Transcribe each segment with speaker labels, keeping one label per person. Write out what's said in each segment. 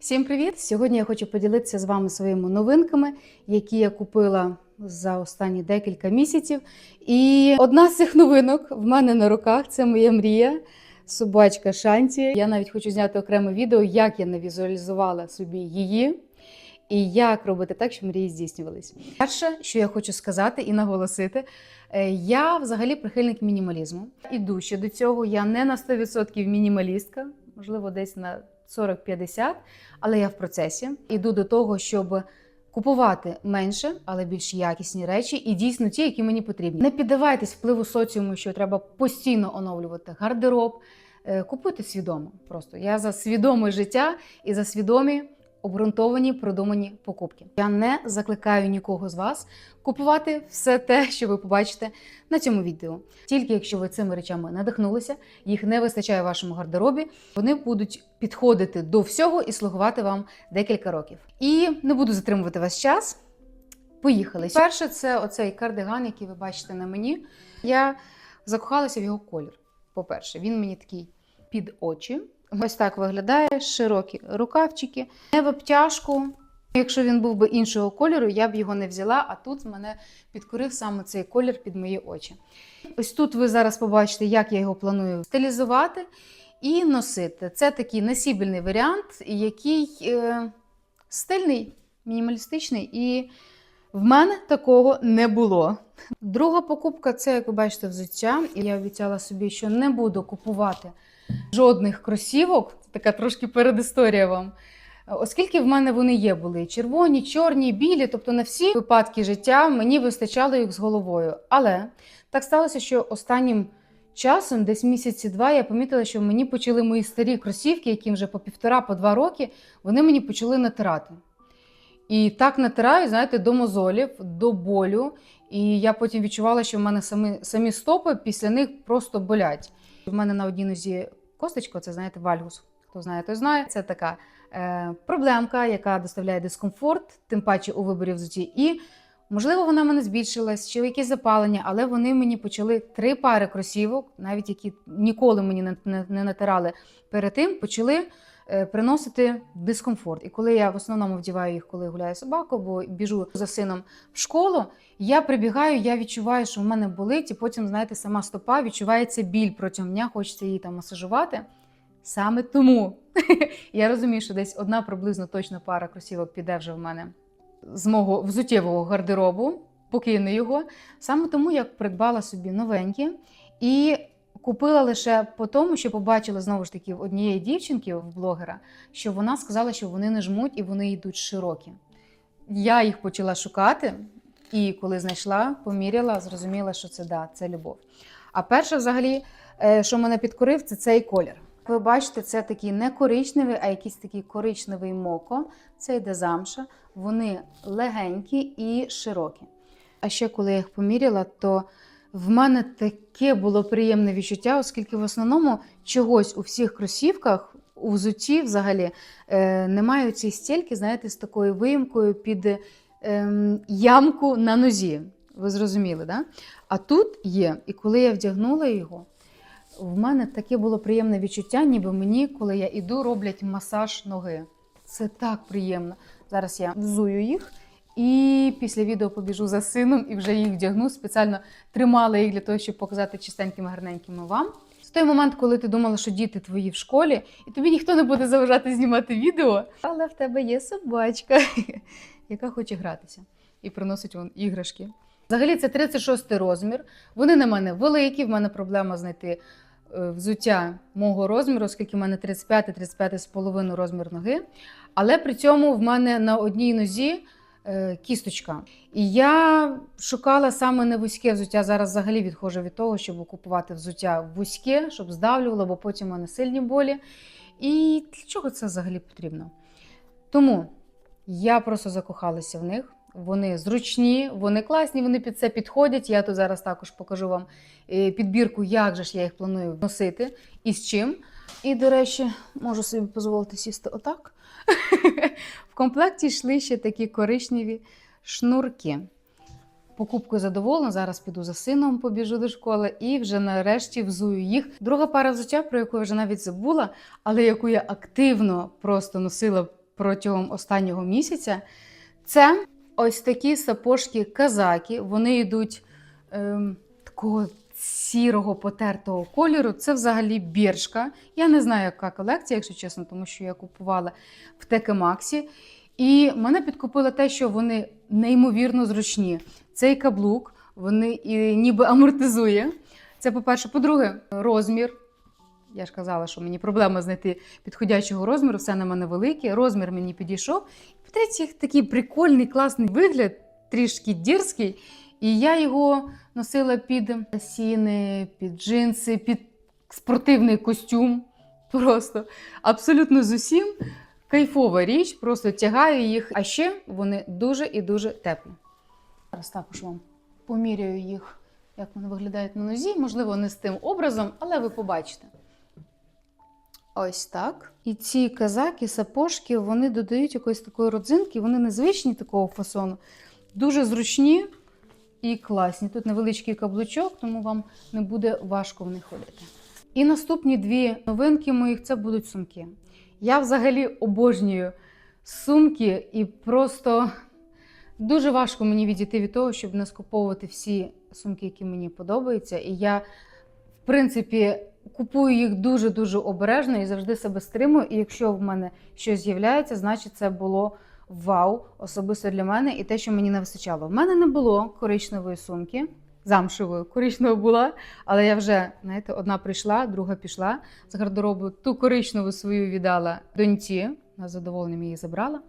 Speaker 1: Всім привіт! Сьогодні я хочу поділитися з вами своїми новинками, які я купила за останні декілька місяців. І одна з цих новинок в мене на руках це моя мрія. Собачка Шанті. Я навіть хочу зняти окреме відео, як я не візуалізувала собі її і як робити так, щоб мрії здійснювались. Перше, що я хочу сказати і наголосити, е, я взагалі прихильник мінімалізму. Іду ще до цього. Я не на 100% мінімалістка, можливо, десь на 40-50, але я в процесі. Іду до того, щоб купувати менше, але більш якісні речі, і дійсно ті, які мені потрібні. Не піддавайтесь впливу соціуму, що треба постійно оновлювати гардероб. Е, Купуйте свідомо. Просто я за свідоме життя і за свідомі. Обґрунтовані продумані покупки. Я не закликаю нікого з вас купувати все те, що ви побачите на цьому відео. Тільки якщо ви цими речами надихнулися, їх не вистачає в вашому гардеробі, вони будуть підходити до всього і слугувати вам декілька років. І не буду затримувати ваш час. Поїхали. Перше, це оцей кардиган, який ви бачите на мені. Я закохалася в його колір. По-перше, він мені такий під очі. Ось так виглядає широкі рукавчики, не в обтяжку. Якщо він був би іншого кольору, я б його не взяла, а тут мене підкорив саме цей колір під мої очі. Ось тут ви зараз побачите, як я його планую стилізувати і носити. Це такий носібельний варіант, який е, стильний, мінімалістичний, і в мене такого не було. Друга покупка це, як ви бачите, взуття. І я обіцяла собі, що не буду купувати жодних кросівок. Така трошки передісторія вам. Оскільки в мене вони є, були червоні, чорні, білі, тобто на всі випадки життя мені вистачало їх з головою. Але так сталося, що останнім часом, десь місяці два, я помітила, що мені почали мої старі кросівки, яким вже по півтора-по два роки, вони мені почали натирати. І так натираю, знаєте, до мозолів, до болю. І я потім відчувала, що в мене самі, самі стопи після них просто болять. В мене на одній нозі косточка, це знаєте, вальгус. Хто знає, той знає. Це така е, проблемка, яка доставляє дискомфорт, тим паче у виборі взуті. І можливо, вона мене збільшилась, чи якесь запалення, але вони мені почали три пари кросівок, навіть які ніколи мені не, не, не натирали перед тим, почали е, приносити дискомфорт. І коли я в основному вдіваю їх, коли гуляю собаку, бо біжу за сином в школу, я прибігаю, я відчуваю, що в мене болить, і потім, знаєте, сама стопа відчувається біль протягом дня, хочеться її там масажувати. Саме тому я розумію, що десь одна приблизно точно пара кросівок піде вже в мене з мого взуттєвого гардеробу, покину його. Саме тому я придбала собі новенькі і купила лише по тому, що побачила знову ж таки однієї дівчинки, в блогера, що вона сказала, що вони не жмуть і вони йдуть широкі. Я їх почала шукати, і коли знайшла, поміряла, зрозуміла, що це да, це любов. А перше, взагалі, е, що мене підкорив, це цей колір. Ви бачите, це такий не коричневий, а якийсь такий коричневий моко. Це йде замша. Вони легенькі і широкі. А ще коли я їх поміряла, то в мене таке було приємне відчуття, оскільки в основному чогось у всіх кросівках, у взутті взагалі е, немає цієї стільки, знаєте, з такою виїмкою під ем, ямку на нозі. Ви зрозуміли, да? А тут є. І коли я вдягнула його, в мене таке було приємне відчуття, ніби мені, коли я іду, роблять масаж ноги. Це так приємно. Зараз я взую їх і після відео побіжу за сином і вже їх вдягну. Спеціально тримала їх для того, щоб показати чистенькими, гарненькими вам. В той момент, коли ти думала, що діти твої в школі, і тобі ніхто не буде заважати знімати відео, але в тебе є собачка, яка хоче гратися і приносить вон іграшки. Взагалі, це 36 розмір. Вони на мене великі. В мене проблема знайти е, взуття мого розміру, оскільки в мене 35-35 з половиною розмір ноги. Але при цьому в мене на одній нозі е, кісточка. І я шукала саме не вузьке взуття. Зараз взагалі відходжу від того, щоб купувати взуття вузьке, щоб здавлювало, бо потім в мене сильні болі. І для чого це взагалі потрібно? Тому я просто закохалася в них. Вони зручні, вони класні, вони під це підходять. Я тут зараз також покажу вам е, підбірку, як же ж я їх планую носити і з чим. І, до речі, можу собі дозволити сісти отак. В комплекті йшли ще такі коричневі шнурки. Покупкою задоволена. Зараз піду за сином, побіжу до школи і вже нарешті взую їх. Друга пара взуття, про яку я вже навіть забула, але яку я активно просто носила протягом останнього місяця. Це ось такі сапожки казаки. Вони йдуть ем, такого сірого потертого кольору. Це взагалі біршка. Я не знаю, яка колекція, якщо чесно, тому що я купувала в Теке Максі. І мене підкупило те, що вони неймовірно зручні. Цей каблук вони і ніби амортизує. Це, по-перше, по-друге, розмір. Я ж казала, що мені проблема знайти підходячого розміру, все на мене велике. Розмір мені підійшов. По-третє, такий прикольний, класний вигляд, трішки дірський. І я його носила під сіни, під джинси, під спортивний костюм. Просто абсолютно з усім. Кайфова річ, просто тягаю їх. А ще вони дуже і дуже теплі. Зараз також вам поміряю їх, як вони виглядають на нозі. Можливо, не з тим образом, але ви побачите. Ось так. І ці казаки, сапожки, вони додають якоїсь такої родзинки, вони незвичні такого фасону, дуже зручні і класні. Тут невеличкий каблучок, тому вам не буде важко в них ходити. І наступні дві новинки моїх це будуть сумки. Я взагалі обожнюю сумки, і просто дуже важко мені відійти від того, щоб не скуповувати всі сумки, які мені подобаються. І я, в принципі, купую їх дуже-дуже обережно і завжди себе стримую. І якщо в мене щось з'являється, значить це було вау, особисто для мене, і те, що мені не вистачало. В мене не було коричневої сумки. Замшевою, коричнева була, але я вже, знаєте, одна прийшла, друга пішла з гардеробу. Ту коричневу свою віддала доньці, на задоволенням її забрала,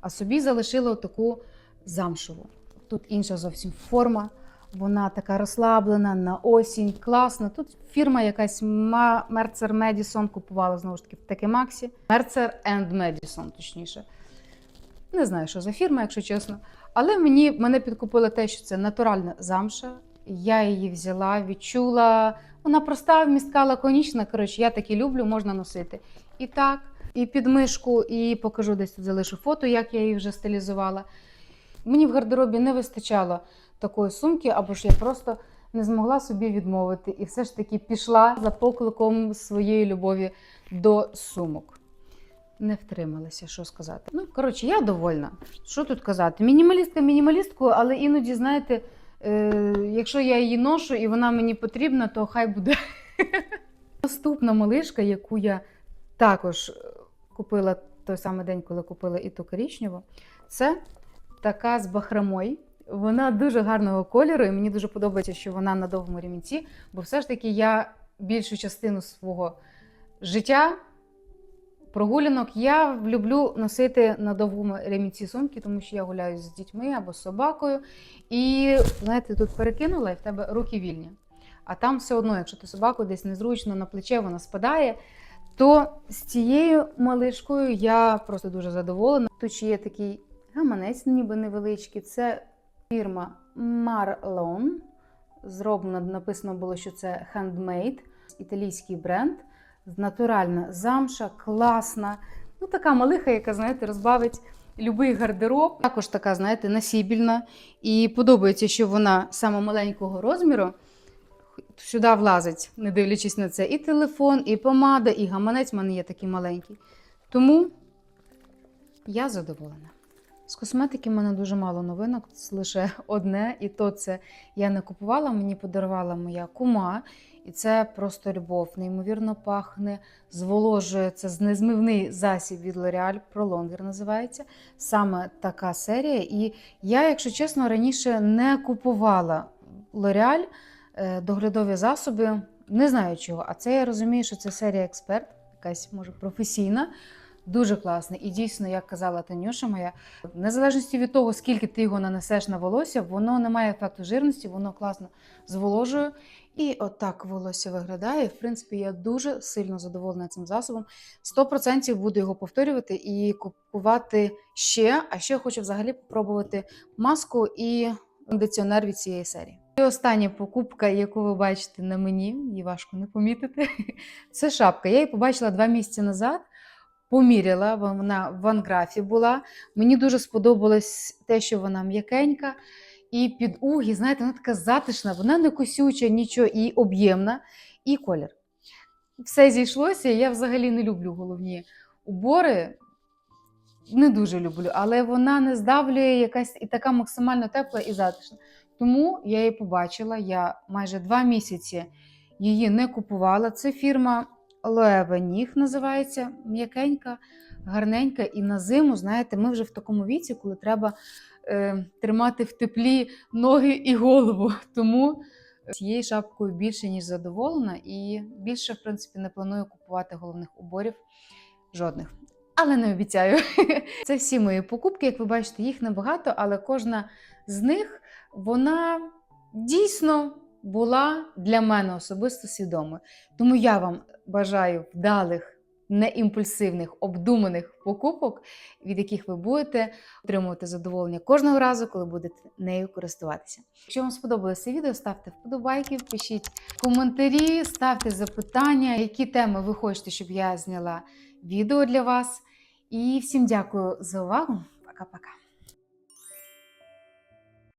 Speaker 1: а собі залишила таку замшеву. Тут інша зовсім форма, вона така розслаблена на осінь, класна. Тут фірма якась Mercer Madison купувала знову ж таки в Такемаксі. Mercer and Madison, точніше. Не знаю, що за фірма, якщо чесно. Але мені мене підкупило те, що це натуральна замша. Я її взяла, відчула. Вона проста, вмістка, лаконічна. Коротше, я такі люблю, можна носити. І так, і під мишку, і покажу десь тут залишу фото, як я її вже стилізувала. Мені в гардеробі не вистачало такої сумки, або ж я просто не змогла собі відмовити. І все ж таки пішла за покликом своєї любові до сумок. Не втрималася, що сказати. Ну, коротше, я довольна. Що тут казати? Мінімалістка мінімалісткою, але іноді, знаєте, е, якщо я її ношу і вона мені потрібна, то хай буде. Наступна малишка, яку я також е, купила той самий день, коли купила і ту коричневу, це така з бахромой. Вона дуже гарного кольору, і мені дуже подобається, що вона на довгому ремінці, бо все ж таки я більшу частину свого життя прогулянок я люблю носити на довгому ремінці сумки, тому що я гуляю з дітьми або з собакою. І знаєте, тут перекинула і в тебе руки вільні. А там все одно, якщо ти собаку десь незручно на плече вона спадає, то з цією малишкою я просто дуже задоволена. Тут ще є такий гаманець, ніби невеличкий. Це фірма Marlon. Зроблено, написано було, що це handmade, італійський бренд натуральна замша, класна. Ну, така малиха, яка, знаєте, розбавить любий гардероб. Також така, знаєте, насібільна. І подобається, що вона саме маленького розміру сюди влазить, не дивлячись на це. І телефон, і помада, і гаманець в мене є такий маленький. Тому я задоволена. З косметики в мене дуже мало новинок, це лише одне, і то це я не купувала, мені подарувала моя кума. І це просто любов. Неймовірно пахне, зволожує це незмивний засіб від L'Oreal, Prolonger називається. Саме така серія. І я, якщо чесно, раніше не купувала L'Oreal е, доглядові засоби. Не знаю чого. А це я розумію, що це серія експерт, якась може професійна. Дуже класний. І дійсно, як казала Танюша моя, в незалежності від того, скільки ти його нанесеш на волосся, воно не має ефекту жирності, воно класно зволожує. І отак волосся виглядає. В принципі, я дуже сильно задоволена цим засобом. 100% буду його повторювати і купувати ще. А ще хочу взагалі спробувати маску і кондиціонер від цієї серії. І остання покупка, яку ви бачите на мені, її важко не помітити. Це шапка. Я її побачила два місяці назад. Поміряла, вона в анграфі була. Мені дуже сподобалось те, що вона м'якенька. І під угі, знаєте, вона така затишна, вона не косюча, нічого, і об'ємна, і колір. Все зійшлося. Я взагалі не люблю головні убори. не дуже люблю, але вона не здавлює якась і така максимально тепла і затишна. Тому я її побачила. Я майже два місяці її не купувала. Це фірма Loewe Ніг називається м'якенька, гарненька. І на зиму, знаєте, ми вже в такому віці, коли треба е, тримати в теплі ноги і голову. Тому цією шапкою більше ніж задоволена, і більше, в принципі, не планую купувати головних уборів жодних. Але не обіцяю. Це всі мої покупки. Як ви бачите, їх небагато, але кожна з них вона дійсно була для мене особисто свідомою. Тому я вам бажаю вдалих, неімпульсивних, обдуманих покупок, від яких ви будете отримувати задоволення кожного разу, коли будете нею користуватися. Якщо вам сподобалося відео, ставте вподобайки, пишіть коментарі, ставте запитання, які теми ви хочете, щоб я зняла відео для вас. І всім дякую за увагу. Пока-пока.